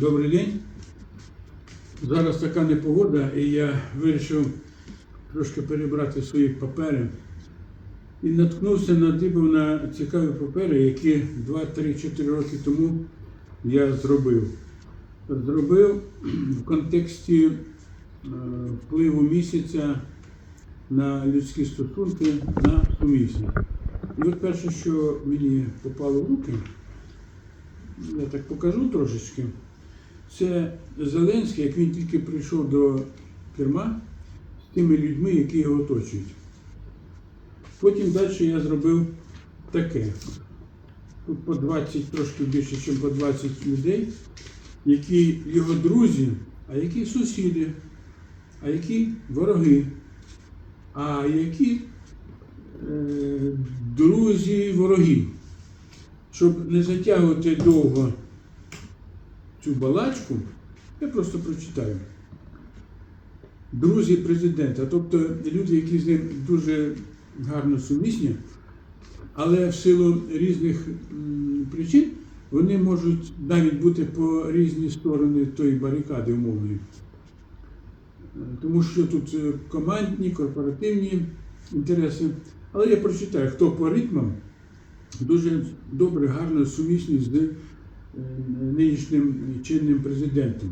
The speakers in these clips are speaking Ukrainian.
Добрий день. Зараз така непогода, і я вирішив трошки перебрати свої папери. І наткнувся надибав на цікаві папери, які 2-3-4 роки тому я зробив. Зробив в контексті е, впливу місяця на людські стосунки на сумісність. І от перше, що мені попало в руки, я так покажу трошечки. Це Зеленський, як він тільки прийшов до керма з тими людьми, які його оточують. Потім далі я зробив таке. Тут по 20, трошки більше, ніж по 20 людей, які його друзі, а які сусіди, а які вороги, а які е, друзі ворогів. Щоб не затягувати довго цю балачку, я просто прочитаю. Друзі президента, тобто люди, які з ним дуже гарно сумісні, але в силу різних причин вони можуть навіть бути по різні сторони тої барикади умовної. Тому що тут е, командні, корпоративні інтереси. Але я прочитаю, хто по ритмам дуже добре, гарно сумісні з нинішнім чинним президентом.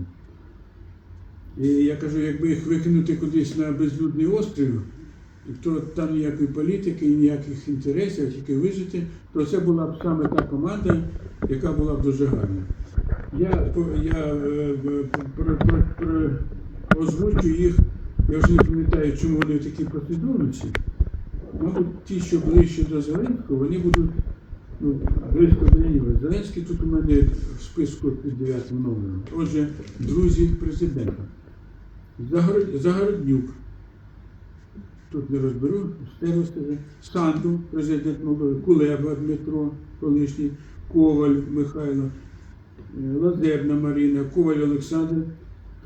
І я кажу, якби їх викинути кудись на безлюдний острів, то там ніякої політики, ніяких інтересів, тільки вижити, то це була б саме та команда, яка була б дуже гарна. Я, я е, про, про, про, озвучу їх, я вже не пам'ятаю, чому вони в такій послідовності. Мабуть, ті, що ближче до Зеленського, вони будуть ну, близько. Зеленський тут у мене в списку під 9 номером. Отже, друзі президента. Загороднюк. Тут не розберу, встигну сказати. Санду, президент Молдови, Кулеба Дмитро, колишній, Коваль Михайло, е, Лазерна Маріна, Коваль Олександр,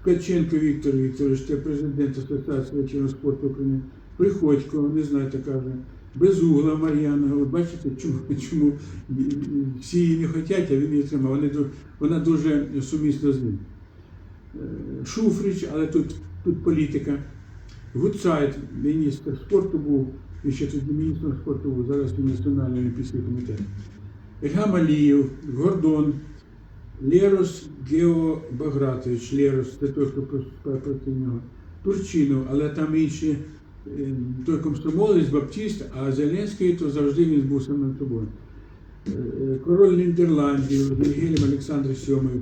Ткаченко Віктор Вікторович, це президент Асоціації вечірнього спорту України, Приходько, не знаю, така вже. Безугла Мар'яна, от бачите, чому, чому всі її не хочуть, а він її тримав. Вони, вона дуже сумісна з ним. Е, Шуфрич, але тут, тут політика. Гудсайд, міністр спорту був, і ще тоді міністром спорту був, зараз він Національний олімпійський комітет. Ільгам Алієв, Гордон, Лерос Гео Багратович, Лерос, це той, хто про- проти нього. Турчинов, але там інші, той комсомолець, Баптіст, а Зеленський, то завжди він був самим собою. Е, е, Король Нідерландів, Вільгельм Олександр VII,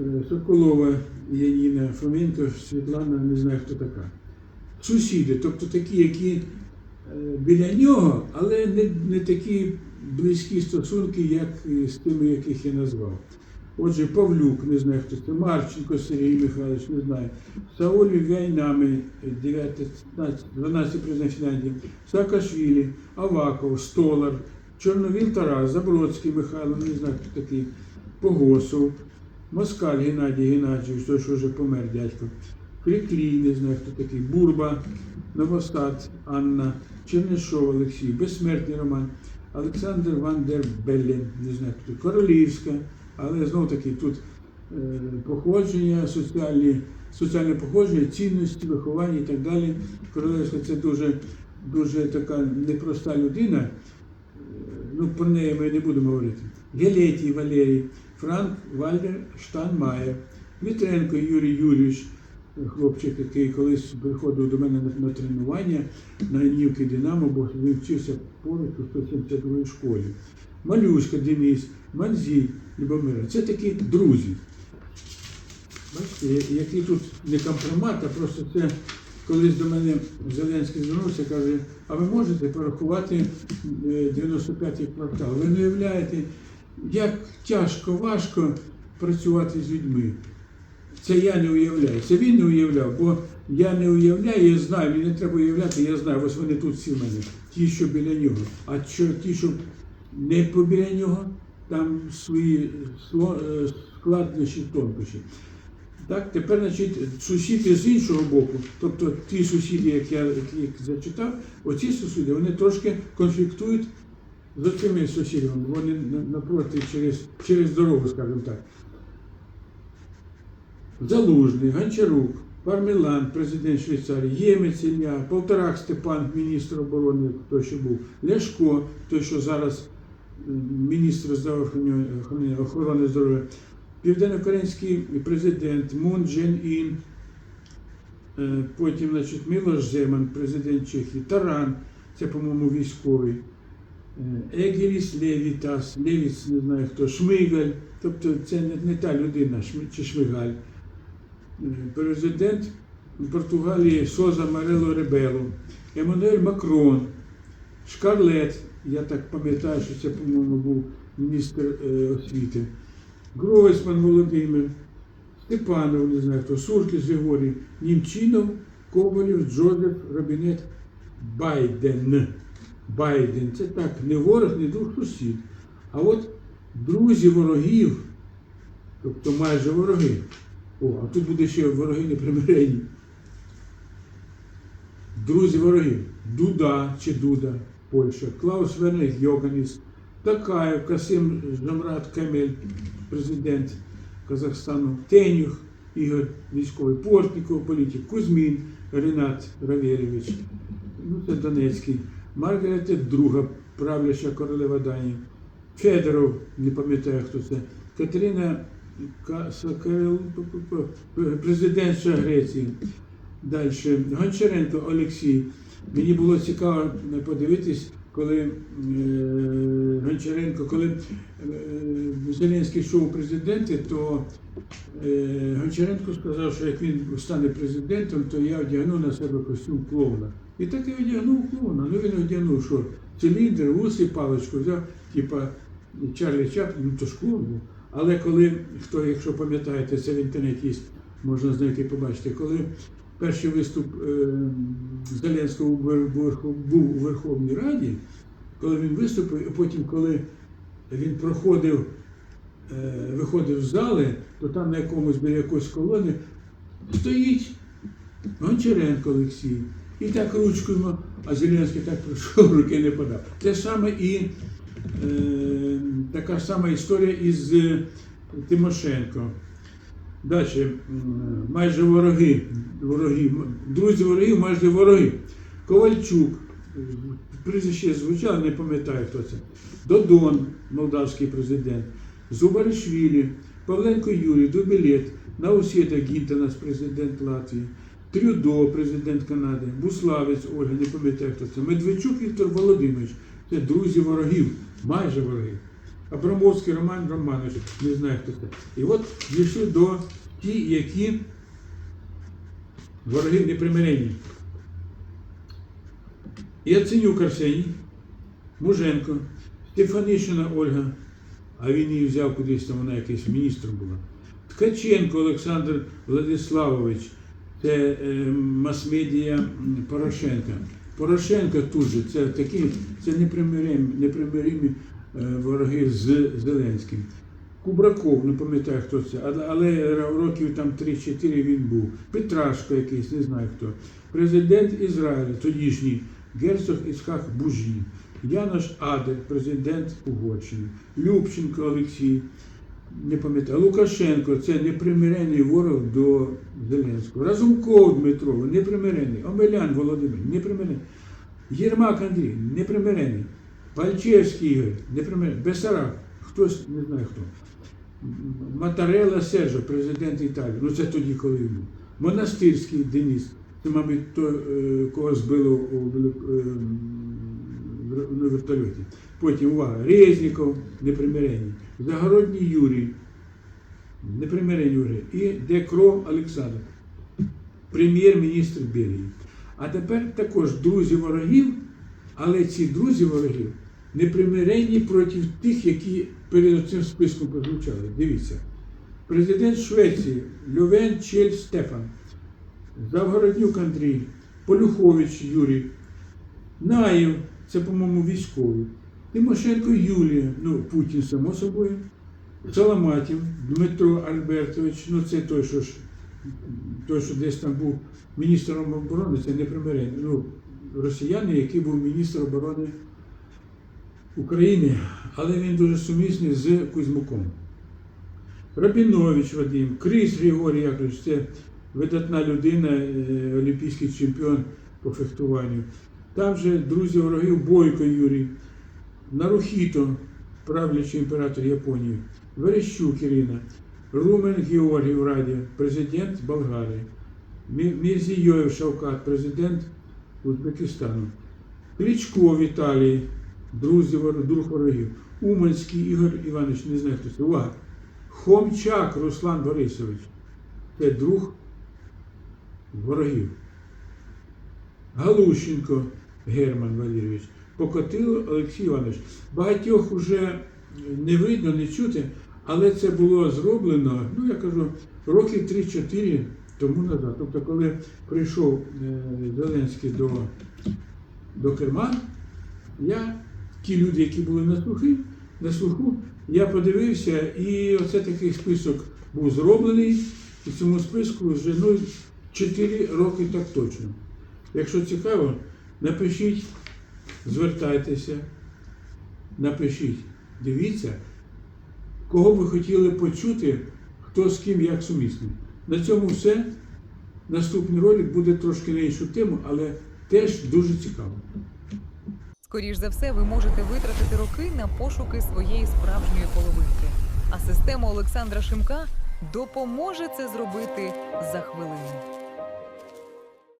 е, Соколова Яніна, Фоменко, Світлана, не знаю хто така. Сусіди, тобто такі, які біля нього, але не, не такі близькі стосунки, як з тими, яких я назвав. Отже, Павлюк, не знаю хто це, Марченко Сергій Михайлович, не знаю. Сауль Війнами, 12 президент Фінляндії, Саакашвілі, Аваков, Столар, Чорновіл Тарас, Забродський Михайло, не знаю хто такий, Погосов, Москаль Геннадій Геннадійович, той, що вже помер дядько. Криклій, не знаю хто такий, Бурба, Новостат, Анна, Чернишов Олексій, Безсмертний Роман, Олександр Ван дер Беллін, не знаю хто такий, Королівська, але знов таки тут е, походження, соціальні, соціальне походження, цінності, виховання і так далі. Королівська це дуже, дуже така непроста людина. Е, Ну, про неї ми не будемо говорити. Гелетій Валерій, Франк Вальдер Штанмаєр, Вітренко Юрій Юрійович, хлопчик, який колись приходив до мене на, на тренування на Нівки Динамо, бо він вчився поруч у 172 школі. Малюшка Денис, Манзій Любомира. Це такі друзі. Бачите, які тут не компромат, а просто це колись до мене Зеленський звернувся, каже, а ви можете порахувати е, 95-й квартал? Ви не уявляєте, як тяжко, важко працювати з людьми. Це я не уявляю. Це він не уявляв, бо я не уявляю, я знаю, мені не треба уявляти, я знаю, ось вони тут всі в мене, ті, що біля нього. А що, ті, що не побіля нього, там свої сло- е, складнощі, тонкощі. Так, тепер, значить, сусіди з іншого боку, тобто ті сусіди, як я яких зачитав, оці сусіди, вони трошки конфліктують з цими сусідами. Вони напроти через, через дорогу, скажімо так. Залужний, Гончарук, Пармелан, президент Швейцарії, Ємець Ілля, Полторак Степан, міністр оборони, той, що був, Ляшко, той, що зараз м, міністр охорони- здоров'я, Південно-Корейський президент Мун Джен Ін, Е, Потім, значить, Мілош Земан, президент Чехії, Таран, це, по-моєму, військовий. Е, Егеріс Левітас, Левіц, не знаю хто, Шмигаль, тобто це не, та людина, чи Шмигаль. Е, Президент Португалії Соза Марело Ребело, Еммануель Макрон, Шкарлет, я так пам'ятаю, що це, по-моєму, був міністр е, освіти, Гройсман Володимир, Степанов, не знаю хто, Суркіс Григорій, Німчинов, Ковалів, Джозеф, Робінет, Байден. Байден. Це так, не ворог, не друг сусід. А от друзі ворогів, тобто майже вороги. О, а тут буде ще вороги непримирені. Друзі ворогів. Дуда чи Дуда, Польща, Клаус Вернер Йоганіс, Такаєв, Касим Жамрат Кемель, президент Казахстану, Тенюх, Ігор військовий Портніков, політик, Кузьмін, Ренат Равєрєвич, ну це Донецький, Маргарета друга, правляща королева Данії, Федоров, не пам'ятаю хто це, Катерина Ка- Сакарел, президентша Греції. Далі. Гончаренко Олексій. Мені було цікаво подивитись, коли е, Гончаренко, коли е, Зеленський йшов у президенти, то е, Гончаренко сказав, що як він стане президентом, то я одягну на себе костюм клоуна. І так і одягнув клоуна. Ну він одягнув, що циліндр, вуси, паличку взяв, типа Чарлі Чаплін, ну то ж клоун був. Але коли, хто, якщо пам'ятаєте, це в інтернеті можна знайти, побачити, коли перший виступ е, Зеленського був, у Верховній Раді, коли він виступив, і потім, коли він проходив, е, виходив з зали, то там на якомусь біля якоїсь колони стоїть Гончаренко Олексій. І так ручкою, ма- а Зеленський так прийшов, руки не подав. Те саме і е, така сама історія із е, Тимошенко. Далі, майже вороги, вороги, друзі ворогів, майже вороги. Ковальчук, прізвище звучало, не пам'ятаю хто це. Додон, молдавський президент, Зубаришвілі, Павленко Юрій, Дубілет, Наусєда Гінтанас, президент Латвії, Трюдо, президент Канади, Буславець Ольга, не пам'ятаю хто це. Медведчук Віктор Володимирович. Це друзі ворогів, майже ворогів. Абрамовський Роман Романович, не знаю хто це. І от дійшли до ті, які вороги непримиренні. Яценюк Арсеній, Муженко, Стефанишина Ольга, а він її взяв кудись там, вона якийсь міністром була. Ткаченко Олександр Владиславович, це е, мас-медіа Порошенка. Порошенко тут же, це такі, це непримиримі, вороги з Зеленським. Кубраков, не пам'ятаю хто це, але, років там 3-4 він був. Петрашко якийсь, не знаю хто. Президент Ізраїля, тодішній герцог Ісхак Бужі. Янош Адель, президент Угорщини. Любченко Олексій, не пам'ятаю. Лукашенко це непримирений ворог до Зеленського. Разумков Дмитро, непримирений. Омелян Володимир, непримирений. Єрмак Андрій, непримирений. Пальчевський Ігор, непримирений. Бесараб, хтось не знаю хто. Матарела Сержо, президент Італії. Ну це тоді, коли він був. Монастирський Деніс. Це, мабуть, той, е, кого збило у е, вертольоті. Потім увага. Резніков, непримиренний. Загородній Юрій, непримиренний Юрій. І Декро Олександр, прем'єр-міністр Бельгії. А тепер також друзі ворогів, але ці друзі ворогів непримиренні проти тих, які перед цим списком прозвучали. Дивіться. Президент Швеції Льовен Чель Стефан, Завгороднюк Андрій, Полюхович Юрій, Наєв, це, по-моєму, військовий, Тимошенко Юлія, ну, Путін, само собою, Соломатів, Дмитро Альбертович, ну це той, що ж, той, що десь там був міністром оборони, це не примирення. Ну, росіяни, який був міністр оборони України, але він дуже сумісний з Кузьмуком. Рабінович Вадим, Крис Григорій Яковлевич, це видатна людина, е, олімпійський чемпіон по фехтуванню. Там же друзі ворогів Бойко Юрій, Нарухіто, правлячий імператор Японії, Верещук Ірина, Румен Георгій в Раді, президент Болгарії, Мі- Мірзійоєв Шавкат, президент Узбекистану, Кличко Віталій, друзі, друг ворогів, Уманський Ігор Іванович, не знаю хто це, увага. Хомчак Руслан Борисович, це друг ворогів. Галущенко Герман Валерійович, Покотило Олексій Іванович. Багатьох уже не видно, не чути, але це було зроблено, ну я кажу, років 3-4 тому назад. Тобто, коли прийшов е, Зеленський до, до керма, я, ті люди, які були на слухи, на слуху, я подивився, і оце такий список був зроблений. І в цьому списку вже ну, 4 роки так точно. Якщо цікаво, напишіть, звертайтеся, напишіть, дивіться, кого ви хотіли почути, хто з ким як сумісний. На цьому все. Наступний ролик буде трошки на іншу тему, але теж дуже цікаво. Скоріш за все, ви можете витратити роки на пошуки своєї справжньої половинки. А система Олександра Шимка допоможе це зробити за хвилину.